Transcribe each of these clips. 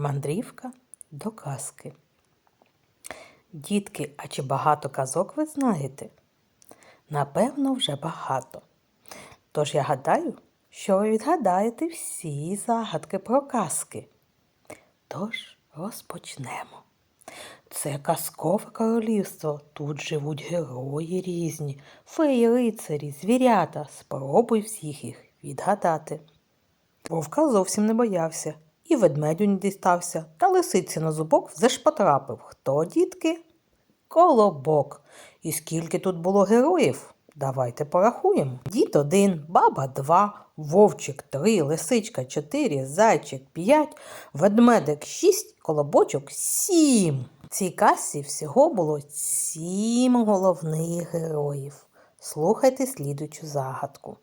Мандрівка до казки. Дітки, а чи багато казок ви знаєте? Напевно, вже багато. Тож я гадаю, що ви відгадаєте всі загадки про казки. Тож розпочнемо. Це казкове королівство. Тут живуть герої різні, феї, лицарі, звірята. Спробуй всіх їх відгадати. Вовка зовсім не боявся, і ведмедю не дістався, та лисиці на зубок все ж потрапив. Хто, дітки? Колобок. І скільки тут було героїв? Давайте порахуємо. Дід один, баба два, вовчик три, лисичка чотири, зайчик п'ять, ведмедик шість, колобочок сім. В цій касі всього було сім головних героїв. Слухайте слідучу загадку.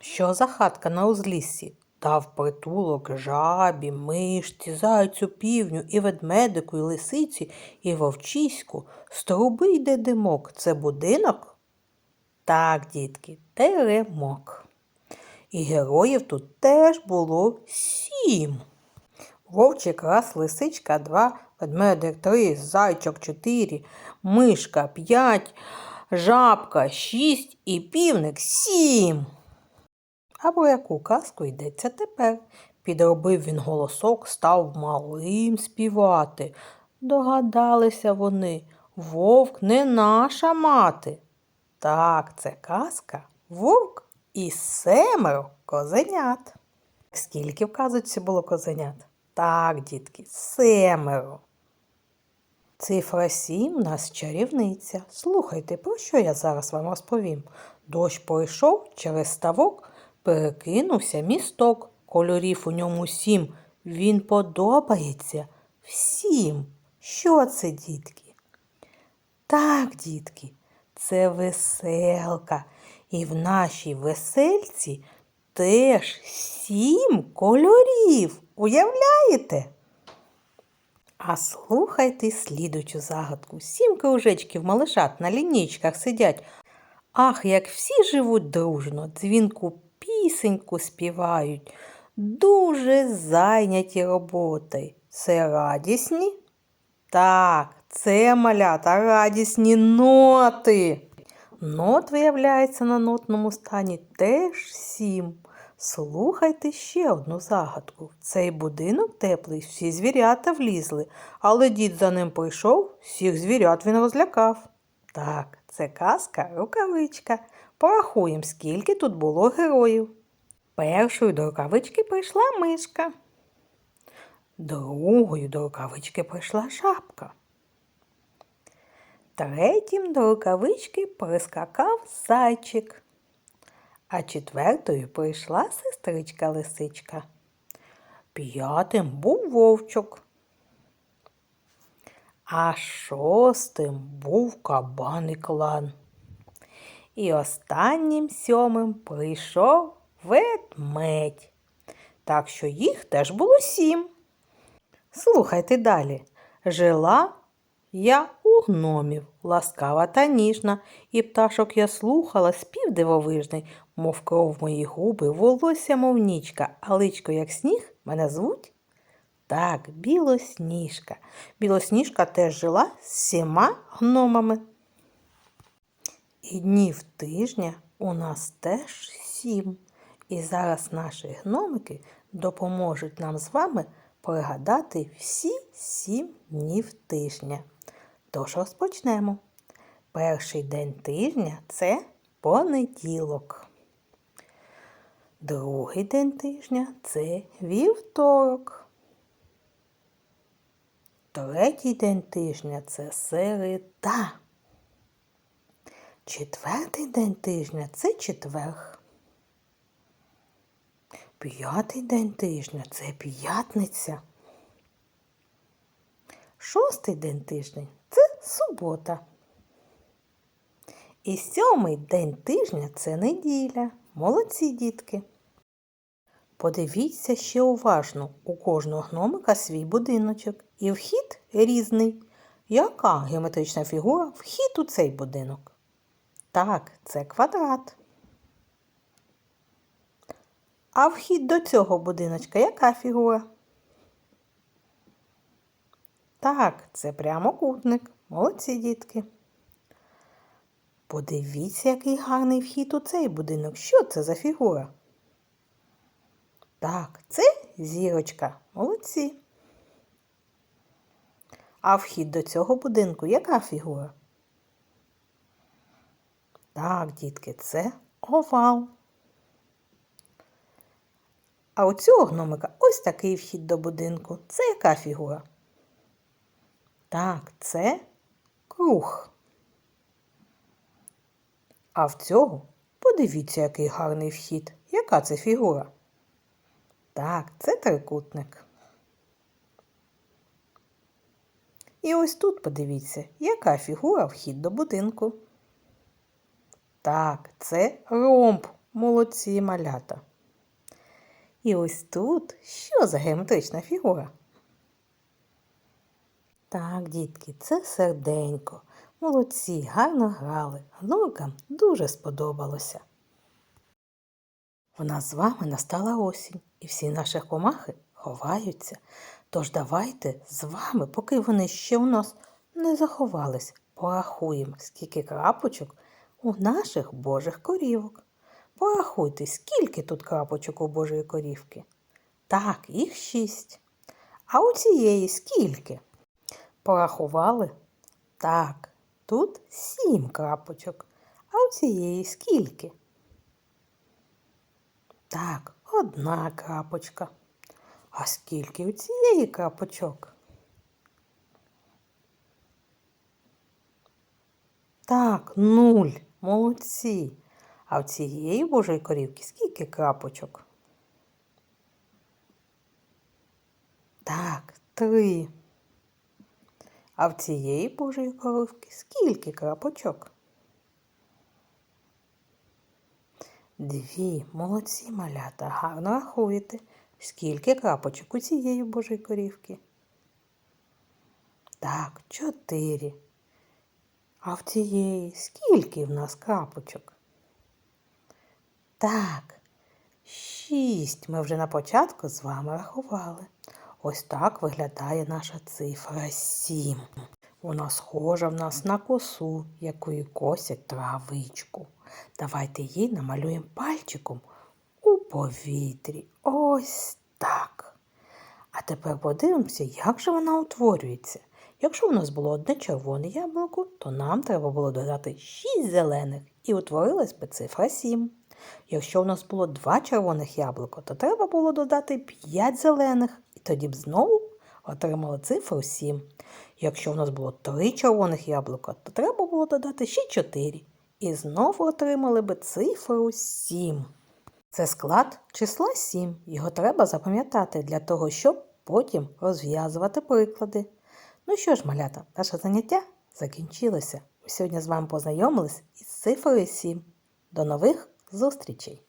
Що за хатка на узліссі? Дав притулок жабі, мишці, зайцю, півню, і ведмедику, і лисиці, і вовчиську. З труби йде димок. Це будинок? Так, дітки, теремок. І героїв тут теж було сім. Вовчик раз, лисичка два, ведмедик три, зайчик чотири, мишка п'ять, жабка шість і півник сім. А про яку казку йдеться тепер? Підробив він голосок, став малим співати. Догадалися вони, вовк не наша мати. Так, це казка, вовк і семеро козенят. Скільки в казочці було козенят? Так, дітки, семеро. Цифра сім у нас чарівниця. Слухайте, про що я зараз вам розповім? Дощ пройшов через ставок, перекинувся місток. Кольорів у ньому сім. Він подобається всім. Що це, дітки? Так, дітки, це веселка. І в нашій весельці теж сім кольорів. Уявляєте? А слухайте слідучу загадку. Сім кружечків малишат на лінійках сидять. Ах, як всі живуть дружно, дзвінку пісеньку співають, дуже зайняті роботою. Це радісні? Так, це малята радісні ноти. Нот виявляється на нотному стані теж сім. Слухайте ще одну загадку. Цей будинок теплий, всі звірята влізли, але дід за ним прийшов, всіх звірят він розлякав. Так, це казка рукавичка. Порахуємо, скільки тут було героїв. Першою до рукавички прийшла мишка. Другою до рукавички прийшла жабка. Третім до рукавички прискакав зайчик. А четвертою прийшла сестричка лисичка. П'ятим був вовчок. А шостим був кабан і клан. І останнім сьомим прийшов ведмедь. Так що їх теж було сім. Слухайте далі. Жила я у гномів, ласкава та ніжна, і пташок я слухала, спів дивовижний, мов кров мої губи, волосся, мов нічка, а личко, як сніг, мене звуть? Так, білосніжка. Білосніжка теж жила з сіма гномами. І днів тижня у нас теж сім. І зараз наші гномики допоможуть нам з вами пригадати всі сім днів тижня. Тож розпочнемо. Перший день тижня це понеділок. Другий день тижня це вівторок. Третій день тижня це середа. Четвертий день тижня це четверг. П'ятий день тижня це п'ятниця. Шостий день тижня це субота. І сьомий день тижня це неділя. Молодці дітки. Подивіться ще уважно, у кожного гномика свій будиночок. І вхід різний. Яка геометрична фігура вхід у цей будинок? Так, це квадрат. А вхід до цього будиночка яка фігура? Так, це прямокутник. Молодці, дітки. Подивіться, який гарний вхід у цей будинок. Що це за фігура? Так, це зірочка. Молодці. А вхід до цього будинку яка фігура? Так, дітки, це овал. А у цього гномика ось такий вхід до будинку. Це яка фігура? Так, це круг. А в цього подивіться, який гарний вхід. Яка це фігура? Так, це трикутник. І ось тут подивіться, яка фігура вхід до будинку. Так, це ромб. Молодці малята. І ось тут що за геометрична фігура? Так, дітки, це серденько. Молодці, гарно грали. Гномикам дуже сподобалося. В нас з вами настала осінь, і всі наші комахи ховаються. Тож давайте з вами, поки вони ще у нас не заховались, порахуємо, скільки крапочок у наших божих корівок. Порахуйте, скільки тут крапочок у божої корівки. Так, їх шість. А у цієї скільки? Порахували? Так, тут сім крапочок. А у цієї скільки? Так, одна крапочка. А скільки у цієї крапочок? Так, нуль. Молодці. А в цієї божої корівки скільки крапочок? Так, три. А в цієї божої коровки скільки крапочок? Дві. Молодці малята. Гарно рахуєте. Скільки крапочок у цієї божої корівки? Так, чотири. А в цієї скільки в нас крапочок? Так, шість. Ми вже на початку з вами рахували. Ось так виглядає наша цифра сім. Вона схожа в нас на косу, якою косять травичку. Давайте її намалюємо пальчиком у повітрі. Ось так. А тепер подивимося, як же вона утворюється. Якщо в нас було одне червоне яблуко, то нам треба було додати 6 зелених і утворилась би цифра 7. Якщо у нас було два червоних яблука, то треба було додати 5 зелених, і тоді б знову отримали цифру 7. Якщо у нас було три червоних яблука, то треба було додати ще 4. І знову отримали би цифру 7. Це склад числа 7. Його треба запам'ятати для того, щоб потім розв'язувати приклади. Ну що ж, малята, наше заняття закінчилося. Ми сьогодні з вами познайомились із цифрою 7. До нових зустрічей!